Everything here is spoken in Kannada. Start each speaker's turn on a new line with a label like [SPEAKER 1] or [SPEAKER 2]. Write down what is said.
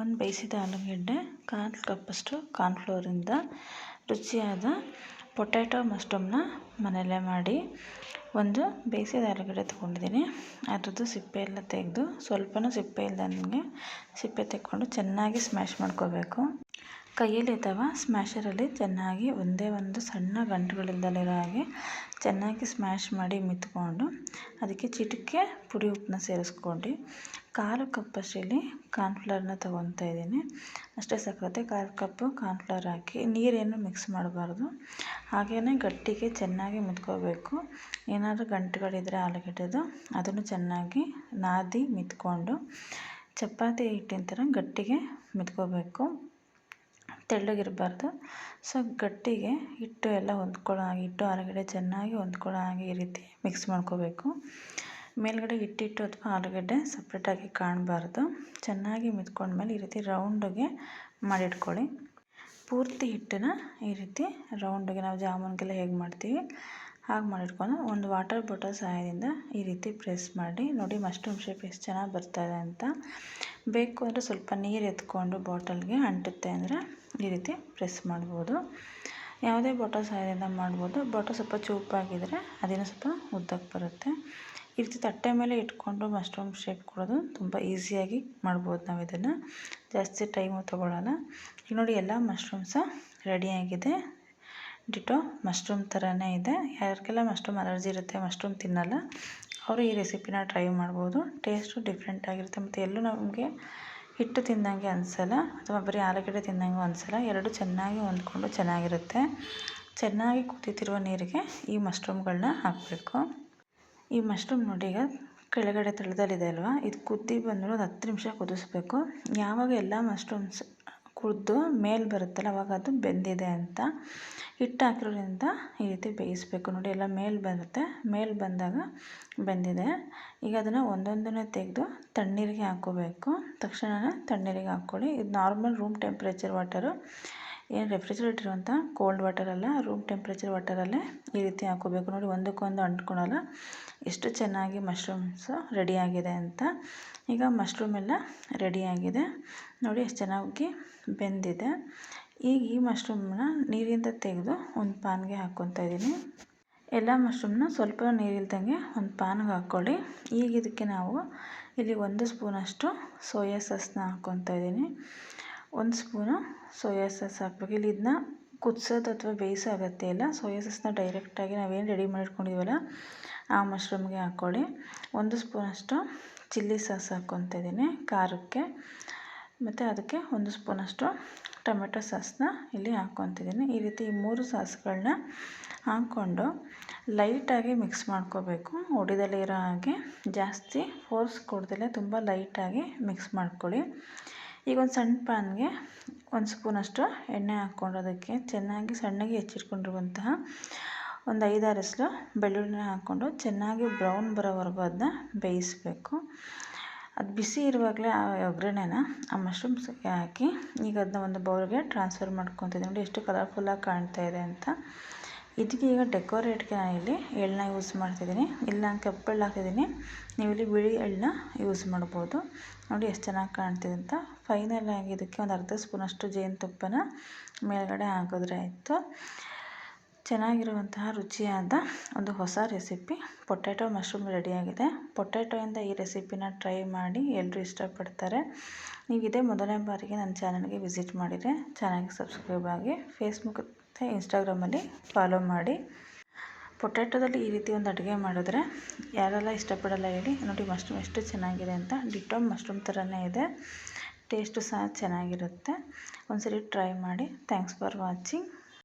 [SPEAKER 1] ಒಂದು ಬೇಯಿಸಿದ ಆಲೂಗೆಡ್ಡೆ, ಕಾಲು ಕಪ್ಪಷ್ಟು ಕಾರ್ನ್ಫ್ಲೋರಿಂದ ರುಚಿಯಾದ ಪೊಟ್ಯಾಟೊ ಮಶ್ರೂಮ್ನ ಮನೆಯಲ್ಲೇ ಮಾಡಿ ಒಂದು ಬೇಯಿಸಿದ ಆಲೂಗಡ್ಡೆ ತೊಗೊಂಡಿದ್ದೀನಿ. ಅದರದ್ದು ಸಿಪ್ಪೆ ಎಲ್ಲ ತೆಗೆದು, ಸ್ವಲ್ಪನೂ ಸಿಪ್ಪೆ ಇಲ್ದಂಗೆ ಸಿಪ್ಪೆ ತೆಕ್ಕೊಂಡು ಚೆನ್ನಾಗಿ ಸ್ಮ್ಯಾಶ್ ಮಾಡ್ಕೋಬೇಕು. ಕೈಯಲ್ಲಿ ಅಥವಾ ಸ್ಮ್ಯಾಷರಲ್ಲಿ ಚೆನ್ನಾಗಿ ಒಂದೇ ಒಂದು ಸಣ್ಣ ಗಂಟುಗಳಿಲ್ದಲಿರೋ ಹಾಗೆ ಚೆನ್ನಾಗಿ ಸ್ಮ್ಯಾಶ್ ಮಾಡಿ ಮಿತ್ಕೊಂಡು ಅದಕ್ಕೆ ಚಿಟಿಕೆ, ಪುಡಿ ಉಪ್ಪನ್ನ ಸೇರಿಸ್ಕೊಂಡು ಕಾಲು ಕಪ್ಪಷ್ಟರಲ್ಲಿ ಕಾರ್ನ್ಫ್ಲವರ್ನ ತೊಗೊತಾ ಇದ್ದೀನಿ. ಅಷ್ಟೇ ಸಕ್ಕತ್ತೆ ಕಾಲು ಕಪ್ಪು ಕಾರ್ನ್ಫ್ಲವರ್ ಹಾಕಿ ನೀರೇನು ಮಿಕ್ಸ್ ಮಾಡಬಾರ್ದು. ಹಾಗೇ ಗಟ್ಟಿಗೆ ಚೆನ್ನಾಗಿ ಮಿತ್ಕೋಬೇಕು ಏನಾದರೂ ಗಂಟುಗಳಿದ್ರೆ ಆಲೂಗಡ್ಡೆದು, ಅದನ್ನು ಚೆನ್ನಾಗಿ ನಾದಿ ಮಿತ್ಕೊಂಡು ಚಪಾತಿ ಹಿಟ್ಟಿನ ಥರ ಗಟ್ಟಿಗೆ ಮಿತ್ಕೋಬೇಕು ತೆಳ್ಳಗಿರಬಾರ್ದು. ಸೊ, ಗಟ್ಟಿಗೆ ಹಿಟ್ಟು ಎಲ್ಲ ಹೊಂದ್ಕೊಳ್ಳೋ ಹಾಗೆ, ಹಿಟ್ಟು ಆಲೂಗಡ್ಡೆ ಚೆನ್ನಾಗಿ ಹೊಂದ್ಕೊಳ್ಳೋ ಹಾಗೆ ಈ ರೀತಿ ಮಿಕ್ಸ್ ಮಾಡ್ಕೋಬೇಕು. ಮೇಲುಗಡೆ ಹಿಟ್ಟಿಟ್ಟು ಅಥವಾ ಆಲೂಗಡ್ಡೆ ಸಪ್ರೇಟಾಗಿ ಕಾಣಬಾರ್ದು. ಚೆನ್ನಾಗಿ ಮಿತ್ಕೊಂಡ್ಮೇಲೆ ಈ ರೀತಿ ರೌಂಡಿಗೆ ಮಾಡಿಟ್ಕೊಳ್ಳಿ. ಪೂರ್ತಿ ಹಿಟ್ಟನ್ನ ಈ ರೀತಿ ರೌಂಡಿಗೆ ನಾವು ಜಾಮೂನ್ಗೆಲ್ಲ ಹೇಗೆ ಮಾಡ್ತೀವಿ, ಹಾಗೆ ಮಾಡಿಟ್ಕೊಂಡು ಒಂದು ವಾಟರ್ ಬಾಟಲ್ ಸಹಾಯದಿಂದ ಈ ರೀತಿ ಪ್ರೆಸ್ ಮಾಡಿ ನೋಡಿ ಮಶ್ರೂಮ್ ಶೇಪ್ ಎಷ್ಟು ಚೆನ್ನಾಗಿ ಬರ್ತಾಯಿದೆ ಅಂತ. ಬೇಕು ಅಂದರೆ ಸ್ವಲ್ಪ ನೀರು ಎತ್ಕೊಂಡು ಬಾಟಲ್ಗೆ ಅಂಟುತ್ತೆ ಅಂದರೆ ಈ ರೀತಿ ಪ್ರೆಸ್ ಮಾಡ್ಬೋದು. ಯಾವುದೇ ಬಾಟಲ್ ಸಹಾಯದಿಂದ ಮಾಡ್ಬೋದು. ಬಾಟಲ್ ಸ್ವಲ್ಪ ಚೂಪಾಗಿದ್ದರೆ ಅದೇನೋ ಸ್ವಲ್ಪ ಉದ್ದಕ್ಕೆ ಬರುತ್ತೆ. ಈ ರೀತಿ ತಟ್ಟೆ ಮೇಲೆ ಇಟ್ಕೊಂಡು ಮಶ್ರೂಮ್ ಶೇಪ್ ಕೊಡೋದು ತುಂಬ ಈಸಿಯಾಗಿ ಮಾಡ್ಬೋದು ನಾವು ಇದನ್ನು. ಜಾಸ್ತಿ ಟೈಮು ತೊಗೊಳ್ಳೋಲ್ಲ ಈಗ ನೋಡಿ ಎಲ್ಲ ಮಶ್ರೂಮ್ಸ ರೆಡಿಯಾಗಿದೆ ಡಿಟೋ ಮಶ್ರೂಮ್ ಥರನೇ ಇದೆ. ಯಾರಿಗೆಲ್ಲ ಮಶ್ರೂಮ್ ಅಲರ್ಜಿ ಇರುತ್ತೆ ಮಶ್ರೂಮ್ ತಿನ್ನಲ್ಲ. ಅವರು ಈ ರೆಸಿಪಿನ ಟ್ರೈ ಮಾಡ್ಬೋದು. ಟೇಸ್ಟು ಡಿಫ್ರೆಂಟ್ ಆಗಿರುತ್ತೆ. ಮತ್ತು ಎಲ್ಲೂ ನಮಗೆ ಹಿಟ್ಟು ತಿಂದಂಗೆ ಅನಿಸಲ್ಲ. ಅಥವಾ ಬರೀ ಆಲೂಗಡ್ಡೆ ತಿಂದಂಗೆ ಅನಿಸಲ್ಲ. ಎರಡು ಚೆನ್ನಾಗಿ ಹೊಂದ್ಕೊಂಡು ಚೆನ್ನಾಗಿರುತ್ತೆ. ಚೆನ್ನಾಗಿ ಕುದಿತಿರುವ ನೀರಿಗೆ ಈ ಮಶ್ರೂಮ್ಗಳನ್ನ ಹಾಕಬೇಕು. ಈ ಮಶ್ರೂಮ್ ನೋಡಿ ಈಗ ಕೆಳಗಡೆ ತಳದಲ್ಲಿದೆ ಅಲ್ವಾ? ಇದು ಕುದ್ದಿ ಬಂದರೂ ಒಂದು ಹತ್ತು ನಿಮಿಷ ಕುದಿಸ್ಬೇಕು. ಯಾವಾಗ ಎಲ್ಲ ಮಶ್ರೂಮ್ಸ್ ಕುದ್ದು ಮೇಲೆ ಬರುತ್ತಲ್ಲ, ಅವಾಗ ಅದು ಬೆಂದಿದೆ ಅಂತ ಹಿಟ್ಟು ಹಾಕಿರೋದ್ರಿಂದ ಈ ರೀತಿ ಬೇಯಿಸಬೇಕು. ನೋಡಿ, ಎಲ್ಲ ಮೇಲೆ ಬರುತ್ತೆ. ಮೇಲೆ ಬಂದಾಗ ಬೆಂದಿದೆ. ಈಗ ಅದನ್ನು ಒಂದೊಂದನ್ನೇ ತೆಗೆದು ತಣ್ಣೀರಿಗೆ ಹಾಕ್ಕೋಬೇಕು. ತಕ್ಷಣವೇ ತಣ್ಣೀರಿಗೆ ಹಾಕ್ಕೊಳ್ಳಿ. ಇದು ನಾರ್ಮಲ್ ರೂಮ್ ಟೆಂಪ್ರೇಚರ್ ವಾಟರು ಏನು ರೆಫ್ರಿಜರೇಟರ್ ಅಂತ? ಕೋಲ್ಡ್ ವಾಟರಲ್ಲ ರೂಮ್ ಟೆಂಪ್ರೇಚರ್ ವಾಟರಲ್ಲೇ ಈ ರೀತಿ ಹಾಕೋಬೇಕು. ನೋಡಿ, ಒಂದಕ್ಕೊಂದು ಅಂಟ್ಕೊಳಲ್ಲ. ಎಷ್ಟು ಚೆನ್ನಾಗಿ ಮಶ್ರೂಮ್ಸು ರೆಡಿಯಾಗಿದೆ ಅಂತ. ಈಗ ಮಶ್ರೂಮ್ ಎಲ್ಲ ರೆಡಿಯಾಗಿದೆ ನೋಡಿ, ಎಷ್ಟು ಚೆನ್ನಾಗಿ ಬೆಂದಿದೆ. ಈಗ ಈ ಮಶ್ರೂಮ್ನ ನೀರಿಂದ ತೆಗೆದು ಒಂದು ಪಾನ್ಗೆ ಹಾಕ್ಕೊತಾ ಇದ್ದೀನಿ. ಎಲ್ಲ ಮಶ್ರೂಮ್ನ ಸ್ವಲ್ಪ ನೀರಿಲ್ದಂಗೆ ಒಂದು ಪಾನ್ಗೆ ಹಾಕ್ಕೊಳ್ಳಿ ಈಗ ಇದಕ್ಕೆ ನಾವು ಇಲ್ಲಿ ಒಂದು ಸ್ಪೂನಷ್ಟು ಸೋಯಾ ಸಾಸ್ನ ಹಾಕ್ಕೊತಾ ಇದ್ದೀನಿ. ಒಂದು ಸ್ಪೂನು ಸೋಯಾ ಸಾಸ್ ಹಾಕ್ಬೇಕು. ಇಲ್ಲಿ ಇದನ್ನ ಕುದಿಸೋದು ಅಥವಾ ಬೇಯಿಸೋ ಅಗತ್ಯ ಇಲ್ಲ. ಸೋಯಾ ಸಾಸ್ನ ಡೈರೆಕ್ಟಾಗಿ ನಾವೇನು ರೆಡಿ ಮಾಡಿಟ್ಕೊಂಡಿದ್ದೀವಲ್ಲ ಆ ಮಶ್ರೂಮ್ಗೆ ಹಾಕ್ಕೊಳ್ಳಿ. ಒಂದು ಸ್ಪೂನಷ್ಟು ಚಿಲ್ಲಿ ಸಾಸ್ ಹಾಕ್ಕೊತ ಇದ್ದೀನಿ ಖಾರಕ್ಕೆ. ಮತ್ತು ಅದಕ್ಕೆ ಒಂದು ಸ್ಪೂನಷ್ಟು ಟೊಮೆಟೊ ಸಾಸ್ನ ಇಲ್ಲಿ ಹಾಕ್ಕೊತಿದ್ದೀನಿ ಈ ರೀತಿ ಈ ಮೂರು ಸಾಸ್ಗಳನ್ನ ಹಾಕ್ಕೊಂಡು ಲೈಟಾಗಿ ಮಿಕ್ಸ್ ಮಾಡ್ಕೋಬೇಕು. ಒಡಿದಲ್ಲಿರೋ ಹಾಗೆ ಜಾಸ್ತಿ ಫೋರ್ಸ್ ಕೊಡ್ದಲೇ ತುಂಬ ಲೈಟಾಗಿ ಮಿಕ್ಸ್ ಮಾಡ್ಕೊಳ್ಳಿ. ಈಗ ಒಂದು ಸಣ್ಣ ಪ್ಯಾನ್ಗೆ ಒಂದು ಸ್ಪೂನಷ್ಟು ಎಣ್ಣೆ ಹಾಕ್ಕೊಂಡು ಅದಕ್ಕೆ ಚೆನ್ನಾಗಿ ಸಣ್ಣಗೆ ಹೆಚ್ಚಿಟ್ಕೊಂಡಿರುವಂತಹ ಒಂದು ಐದಾರು ಎಸಳು ಬೆಳ್ಳುಳ್ಳಿನ ಹಾಕ್ಕೊಂಡು ಚೆನ್ನಾಗಿ ಬ್ರೌನ್ ಬರೋವರೆಗೂ ಅದನ್ನ ಬೇಯಿಸಬೇಕು. ಅದು ಬಿಸಿ ಇರುವಾಗಲೇ ಆ ಒಗ್ಗರಣೆನ ಆ ಮಶ್ರೂಮ್ಸ್ಗೆ ಹಾಕಿ ಈಗ ಅದನ್ನ ಒಂದು ಬೌಲ್ಗೆ ಟ್ರಾನ್ಸ್ಫರ್ ಮಾಡ್ಕೊತಿದ್ದೀನಿ ನೋಡಿ ಎಷ್ಟು ಕಲರ್ಫುಲ್ಲಾಗಿ ಕಾಣ್ತಾ ಇದೆ ಅಂತ. ಇದಕ್ಕೆ ಈಗ ಡೆಕೋರೇಟ್ಗೆ ನಾನು ಇಲ್ಲಿ ಎಳ್ಳನ್ನ ಯೂಸ್ ಮಾಡ್ತಿದ್ದೀನಿ. ಇಲ್ಲ ನಾನು ಕಪ್ಪು ಹಾಕಿದ್ದೀನಿ. ನೀವು ಇಲ್ಲಿ ಬಿಳಿ ಎಳ್ಳನ್ನ ಯೂಸ್ ಮಾಡ್ಬೋದು. ನೋಡಿ ಎಷ್ಟು ಚೆನ್ನಾಗಿ ಕಾಣ್ತಿದೆ ಅಂತ. ಫೈನಲ್ ಆಗಿ ಇದಕ್ಕೆ ಒಂದು ಅರ್ಧ ಸ್ಪೂನಷ್ಟು ಜೇನುತುಪ್ಪನ ಮೇಲ್ಗಡೆ ಹಾಕಿದ್ರೆ ಆಯಿತು. ಚೆನ್ನಾಗಿರುವಂತಹ ರುಚಿಯಾದ ಒಂದು ಹೊಸ ರೆಸಿಪಿ ಪೊಟ್ಯಾಟೊ ಮಶ್ರೂಮ್ ರೆಡಿಯಾಗಿದೆ. ಪೊಟ್ಯಾಟೊಯಿಂದ ಈ ರೆಸಿಪಿನ ಟ್ರೈ ಮಾಡಿ ಎಲ್ಲರೂ ಇಷ್ಟಪಡ್ತಾರೆ. ನೀವು ಇದೇ ಮೊದಲನೇ ಬಾರಿಗೆ ನನ್ನ ಚಾನಲ್ಗೆ ವಿಸಿಟ್ ಮಾಡಿದರೆ ಚಾನಲ್ಗೆ ಸಬ್ಸ್ಕ್ರೈಬ್ ಆಗಿ ಫೇಸ್ಬುಕ್ ಮತ್ತು ಇನ್ಸ್ಟಾಗ್ರಾಮಲ್ಲಿ ಫಾಲೋ ಮಾಡಿ. ಪೊಟ್ಯಾಟೊದಲ್ಲಿ ಈ ರೀತಿ ಒಂದು ಅಡುಗೆ ಮಾಡಿದ್ರೆ ಯಾರೆಲ್ಲ ಇಷ್ಟಪಡಲ್ಲ ಹೇಳಿ ನೋಡಿ ಮಶ್ರೂಮ್ ಎಷ್ಟು ಚೆನ್ನಾಗಿದೆ ಅಂತ ಡಿಟೋ ಮಶ್ರೂಮ್ ಥರನೇ ಇದೆ. ಟೇಸ್ಟು ಸಹ ಚೆನ್ನಾಗಿರುತ್ತೆ. ಒಂದ್ಸರಿ ಟ್ರೈ ಮಾಡಿ. Thanks for watching.